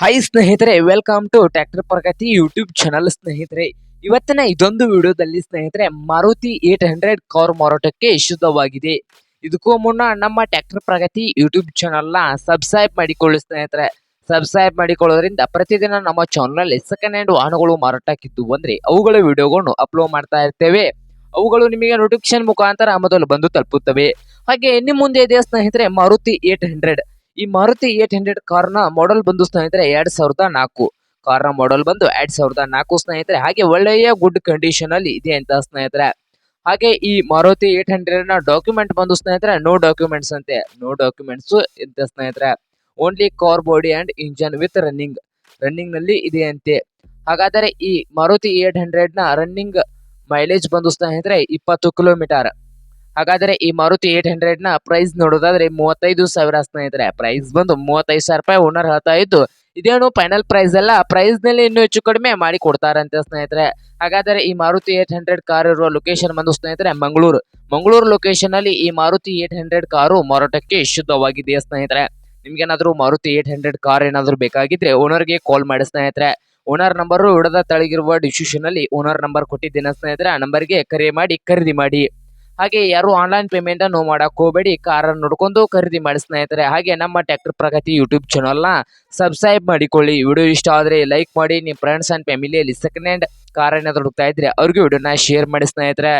Hi ಸ್ನೇಹಿತರೆ welcome to tractor Pragati YouTube channel ಸ್ನೇಹಿತರೆ. ಇವತ್ತಿನ ಇದೊಂದು ವಿಡಿಯೋದಲ್ಲಿ ಸ್ನೇಹಿತರೆ, ಮಾರುತಿ ಏಟ್ ಹಂಡ್ರೆಡ್ ಕಾರ್ ಮಾರಾಟಕ್ಕೆ ಶುದ್ಧವಾಗಿದೆ. ಇದಕ್ಕೂ ಮುನ್ನ ನಮ್ಮ ಟ್ರ್ಯಾಕ್ಟರ್ ಪ್ರಗತಿ ಯೂಟ್ಯೂಬ್ ಚಾನಲ್ನ ಸಬ್ಸ್ಕ್ರೈಬ್ ಮಾಡಿಕೊಳ್ಳಿ ಸ್ನೇಹಿತರೆ. ಸಬ್ಸ್ಕ್ರೈಬ್ ಮಾಡಿಕೊಳ್ಳೋದ್ರಿಂದ ಪ್ರತಿದಿನ ನಮ್ಮ ಚಾನಲ್ನಲ್ಲಿ ಸೆಕೆಂಡ್ ಹ್ಯಾಂಡ್ ವಾಹನಗಳು ಮಾರಾಟಕ್ಕಿದ್ದು ಅಂದರೆ ಅವುಗಳ ವಿಡಿಯೋಗಳನ್ನು ಅಪ್ಲೋಡ್ ಮಾಡ್ತಾ ಇರ್ತೇವೆ. ಅವುಗಳು ನಿಮಗೆ ನೋಟಿಫಿಕೇಶನ್ ಮುಖಾಂತರ ಮೊದಲು ಬಂದು ತಲುಪುತ್ತವೆ. ಹಾಗೆ ಇನ್ನು ಮುಂದೆ ಇದೆ ಸ್ನೇಹಿತರೆ, ಮಾರುತಿ ಏಟ್ ಹಂಡ್ರೆಡ್ ಈ ಮಾರುತಿ ಏಟ್ ಹಂಡ್ರೆಡ್ ಕಾರ್ನ ಮಾಡೆಲ್ ಬಂದು ಸ್ನೇಹಿತರೆ ಎರಡ್ ಸಾವಿರದ ನಾಲ್ಕು. ಕಾರ್ನ ಮಾಡೆಲ್ ಬಂದು ಎರಡ್ ಸಾವಿರದ ನಾಲ್ಕು ಸ್ನೇಹಿತರೆ. ಹಾಗೆ ಒಳ್ಳೆಯ ಗುಡ್ ಕಂಡೀಷನ್ ಅಲ್ಲಿ ಇದೆ ಅಂತ ಸ್ನೇಹಿತರೆ. ಹಾಗೆ ಈ ಮಾರುತಿ ಏಟ್ ಹಂಡ್ರೆಡ್ನ ಡಾಕ್ಯುಮೆಂಟ್ ಬಂದು ಸ್ನೇಹಿತರೆ ನೋ ಡಾಕ್ಯುಮೆಂಟ್ಸ್ ಅಂತೆ. ನೋ ಡಾಕ್ಯುಮೆಂಟ್ಸ್ ಅಂತ ಸ್ನೇಹಿತರೆ. Only car body and engine with running ರನ್ನಿಂಗ್ನಲ್ಲಿ ಇದೆ ಅಂತೆ. ಹಾಗಾದರೆ ಈ ಮಾರುತಿ ಏಟ್ ಹಂಡ್ರೆಡ್ನ ರನ್ನಿಂಗ್ ಮೈಲೇಜ್ ಬಂದು ಸ್ನೇಹಿತರೆ, ಇಪ್ಪತ್ತು ಕಿಲೋಮೀಟರ್ ಹಾಗಾದರೆ ಈ ಮಾರುತಿ ಏಟ್ ಹಂಡ್ರೆಡ್ನ ಪ್ರೈಸ್ ನೋಡೋದಾದ್ರೆ ಮೂವತ್ತೈದು ಸಾವಿರ ಸ್ನೇಹಿತರೆ. ಪ್ರೈಸ್ ಬಂದು ಮೂವತ್ತೈದು ಸಾವಿರ ರೂಪಾಯಿ ಓನರ್ ಹೇಳ್ತಾ ಇದ್ದು, ಇದೇನು ಫೈನಲ್ ಪ್ರೈಸ್ ಅಲ್ಲ ಪ್ರೈಸ್ನಲ್ಲಿ ಇನ್ನೂ ಹೆಚ್ಚು ಕಡಿಮೆ ಮಾಡಿ ಕೊಡ್ತಾರಂತೆ ಸ್ನೇಹಿತರೆ. ಹಾಗಾದರೆ ಈ ಮಾರುತಿ ಏಟ್ ಹಂಡ್ರೆಡ್ ಕಾರ್ ಇರುವ ಲೊಕೇಶನ್ ಬಂದು ಸ್ನೇಹಿತರೆ, ಮಂಗಳೂರು. ಮಂಗಳೂರು ಲೊಕೇಶನ್ ಅಲ್ಲಿ ಈ ಮಾರುತಿ ಏಟ್ ಹಂಡ್ರೆಡ್ ಕಾರು ಮಾರಾಟಕ್ಕೆ ಶುದ್ಧವಾಗಿದೆ ಸ್ನೇಹಿತರೆ? ನಿಮ್ಗೇನಾದ್ರೂ ಮಾರುತಿ ಏಟ್ ಹಂಡ್ರೆಡ್ ಕಾರ್ ಏನಾದ್ರು ಬೇಕಾಗಿದ್ರೆ ಓನರ್ಗೆ ಕಾಲ್ ಮಾಡಿ ಸ್ನೇಹಿತರೆ. ಓನರ್ ನಂಬರ್ ಹಿಡದ ತಳಗಿರುವ ಡಿಸ್ಕ್ರಿಪ್ಷನ್ ಅಲ್ಲಿ ಓನರ್ ನಂಬರ್ ಕೊಟ್ಟಿದ್ದೇನೆ ಸ್ನೇಹಿತರೆ. ಆ ನಂಬರ್ಗೆ ಕರೆ ಮಾಡಿ ಖರೀದಿ ಮಾಡಿ. ಹಾಗೆ ಯಾರು ಆನ್ಲೈನ್ ಪೇಮೆಂಟ್ ಅನ್ನು ಮಾಡಕ್ ಹೋಗಬೇಡಿ, ಕಾರನ್ನು ನೋಡ್ಕೊಂಡು ಖರೀದಿ ಮಾಡಿ ಸ್ನೇಹಿತರೆ. ಹಾಗೆ ನಮ್ಮ ಟ್ಯಾಕ್ಟರ್ ಪ್ರಗತಿ ಯೂಟ್ಯೂಬ್ ಚಾನಲ್ನ ಸಬ್ಸ್ಕ್ರೈಬ್ ಮಾಡಿಕೊಳ್ಳಿ. ವಿಡಿಯೋ ಇಷ್ಟ ಆದರೆ ಲೈಕ್ ಮಾಡಿ. ನಿಮ್ಮ ಫ್ರೆಂಡ್ಸ್ ಅಂಡ್ ಫ್ಯಾಮಿಲಿಯಲ್ಲಿ ಸೆಕೆಂಡ್ ಹ್ಯಾಂಡ್ ಕಾರ್ ಏನಾದ್ರು ಹುಡುಕ್ತಾ ಇದ್ರೆ ಅವ್ರಿಗೆ ವಿಡಿಯೋನ ಶೇರ್ ಮಾಡಿ ಸ್ನೇಹಿತರೆ.